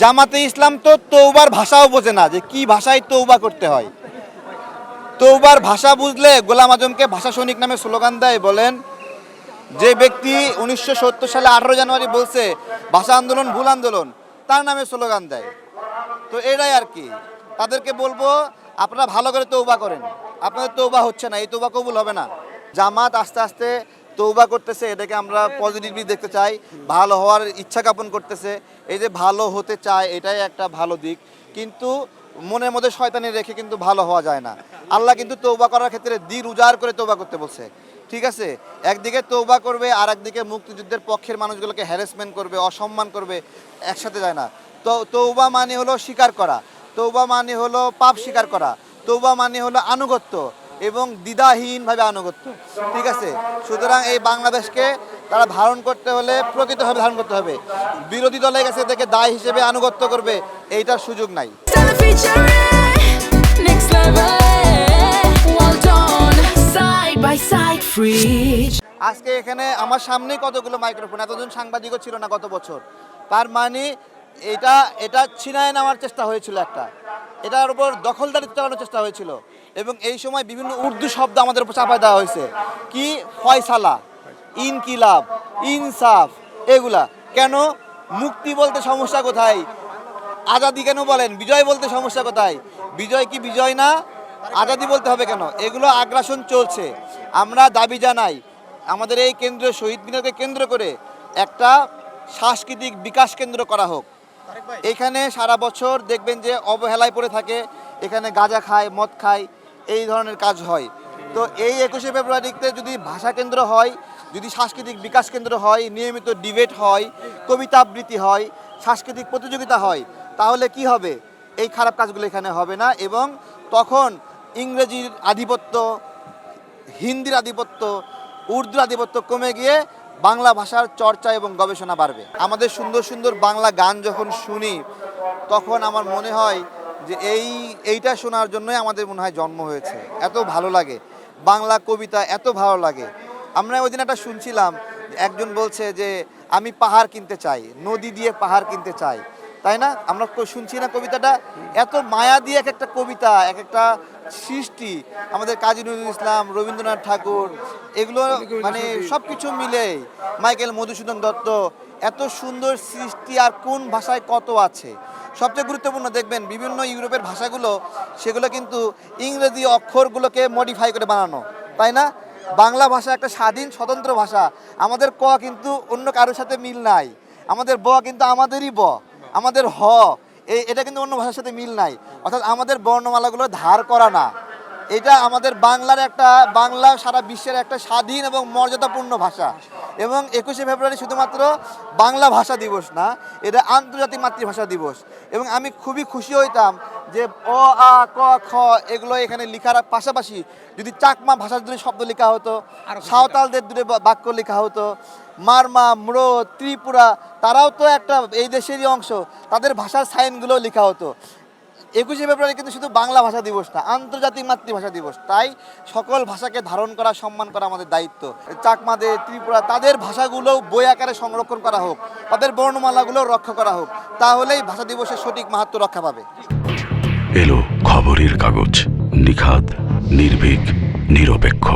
জামাতে ইসলাম তো তৌবার ভাষাও বোঝে না যে কি ভাষায় তৌবা করতে হয়। তৌবার ভাষা বুঝলে গোলাম আজমকে ভাষা সৈনিক নামে স্লোগান দেয়, বলেন, যে ব্যক্তি উনিশশো সত্তর সালে আঠারো জানুয়ারি বলছে, ভাষা আন্দোলন ভুল আন্দোলন, তার নামে স্লোগান দেয়। তো এটাই আর কি। তাদেরকে বলব, আপনারা ভালো করে তৌবা করেন। আপনাদের তৌবা হচ্ছে না, এই তৌবা কবুল হবে না। জামাত আস্তে আস্তে তৌবা করতেছে এটাকে আমরা পজিটিভলি দেখতে চাই। ভালো হওয়ার ইচ্ছা জ্ঞাপন করতেছে। এই যে ভালো হতে চায় এটাই একটা ভালো দিক। কিন্তু মনের মধ্যে শয়তানি রেখে কিন্তু ভালো হওয়া যায় না। আল্লাহ কিন্তু তৌবা করার ক্ষেত্রে দিন উজাড় করে তৌবা করতে বলছে। ঠিক আছে? একদিকে তৌবা করবে আর একদিকে মুক্তিযুদ্ধের পক্ষের মানুষগুলোকে হ্যারাসমেন্ট করবে অসম্মান করবে একসাথে যায় না। তো তৌবা মানে হলো স্বীকার করা। তৌবা মানে হলো পাপ স্বীকার করা। তৌবা মানে হলো আনুগত্য। এবং দ্বিধাহীনভাবে আনুগত্য। ঠিক আছে? সুতরাং এই বাংলাদেশকে তারা ধারণ করতে হলে, প্রকৃতভাবে ধারণ করতে হবে। বিরোধী দলের কাছে থেকে দায় হিসেবে আনুগত্য করবে, এইটার সুযোগ নাই. আজকে এখানে আমার সামনে কতগুলো মাইক্রোফোন এতজন সাংবাদিকও ছিল না গত বছর। তার মানে এটা এটা ছিনায় নেওয়ার চেষ্টা হয়েছিল একটা। এটার উপর দখলদারিত্ব চালানোর চেষ্টা হয়েছিল। এবং এই সময় বিভিন্ন উর্দু শব্দ আমাদের উপর চাপায় দেওয়া হয়েছে। কি ফয়সালা, ইনকিলাব, ইনসাফ, এগুলা। কেন? মুক্তি বলতে সমস্যা কোথায়? আজাদি কেন বলেন? বিজয় বলতে সমস্যা কোথায়? বিজয় কি বিজয় না? আজাদি বলতে হবে কেন? এগুলো আগ্রাসন চলছে। আমরা দাবি জানাই, আমাদের এই কেন্দ্রীয় শহীদ মিনারকে কেন্দ্র করে একটা সাংস্কৃতিক বিকাশ কেন্দ্র করা হোক। এখানে সারা বছর দেখবেন যে অবহেলায় পড়ে থাকে, এখানে গাঁজা খায়, মদ খায় এই ধরনের কাজ হয়। তো এই একুশে ফেব্রুয়ারিতে যদি ভাষা কেন্দ্র হয়, যদি সাংস্কৃতিক বিকাশ কেন্দ্র হয়, নিয়মিত ডিবেট হয়, কবিতা আবৃত্তি হয়, সাংস্কৃতিক প্রতিযোগিতা হয়, তাহলে কি হবে? এই খারাপ কাজগুলো এখানে হবে না এবং তখন ইংরেজির আধিপত্য, হিন্দির আধিপত্য, উর্দুর আধিপত্য কমে গিয়ে বাংলা ভাষার চর্চা এবং গবেষণা বাড়বে। আমাদের সুন্দর সুন্দর বাংলা গান যখন শুনি, তখন আমার মনে হয় যে এই এইটা শোনার জন্যই আমাদের মনে হয় জন্ম হয়েছে। এত ভালো লাগে। বাংলা কবিতা এত ভালো লাগে। আমরা ওই দিন একটা শুনছিলাম একজন বলছে যে আমি পাহাড় কিনতে চাই নদী দিয়ে পাহাড় কিনতে চাই। তাই না? আমরা শুনছি না কবিতাটা। এত মায়া দিয়ে এক একটা কবিতা এক একটা সৃষ্টি আমাদের কাজী নজরুল ইসলাম রবীন্দ্রনাথ ঠাকুর এগুলো মানে সব কিছু মিলে মাইকেল মধুসূদন দত্ত এত সুন্দর সৃষ্টি আর কোন ভাষায় কত আছে? সবচেয়ে গুরুত্বপূর্ণ দেখবেন বিভিন্ন ইউরোপের ভাষাগুলো, সেগুলো কিন্তু ইংরেজি অক্ষরগুলোকে মডিফাই করে বানানো, তাই না? বাংলা ভাষা একটা স্বাধীন, স্বতন্ত্র ভাষা। আমাদের ক কিন্তু অন্য কারোর সাথে মিল নাই। আমাদের ব কিন্তু আমাদেরই ব, আমাদের হ এটা কিন্তু অন্য ভাষার সাথে মিল নাই। অর্থাৎ আমাদের বর্ণমালাগুলো ধার করা না। এটা আমাদের বাংলার একটা বাংলা সারা বিশ্বের একটা স্বাধীন এবং মর্যাদাপূর্ণ ভাষা। এবং একুশে ফেব্রুয়ারি শুধুমাত্র বাংলা ভাষা দিবস না এটা আন্তর্জাতিক মাতৃভাষা দিবস। এবং আমি খুবই খুশি হইতাম যে অ আ ক খ এগুলো এখানে লেখার পাশাপাশি যদি চাকমা ভাষার দুটো শব্দ লেখা হতো সাঁওতালদের দূরে বাক্য লেখা হতো মারমা ম্রো ত্রিপুরা তারাও তো একটা এই দেশেরই অংশ তাদের ভাষার সাইনগুলো লেখা হতো। একুশে ফেব্রুয়ারি কিন্তু শুধু বাংলা ভাষা দিবস না, আন্তর্জাতিক মাতৃভাষা দিবস। তাই সকল ভাষাকে ধারণ করা, সম্মান করা আমাদের দায়িত্ব। চাকমাদের, ত্রিপুরা, তাদের ভাষাগুলো বই আকারে সংরক্ষণ করা হোক, তাদের বর্ণমালাগুলো রক্ষা করা হোক, তাহলেই ভাষা দিবসের সঠিক মাহাত্ম রক্ষা পাবে। এলো খবরের কাগজ, নিখাদ, নির্ভীক, নিরপেক্ষ।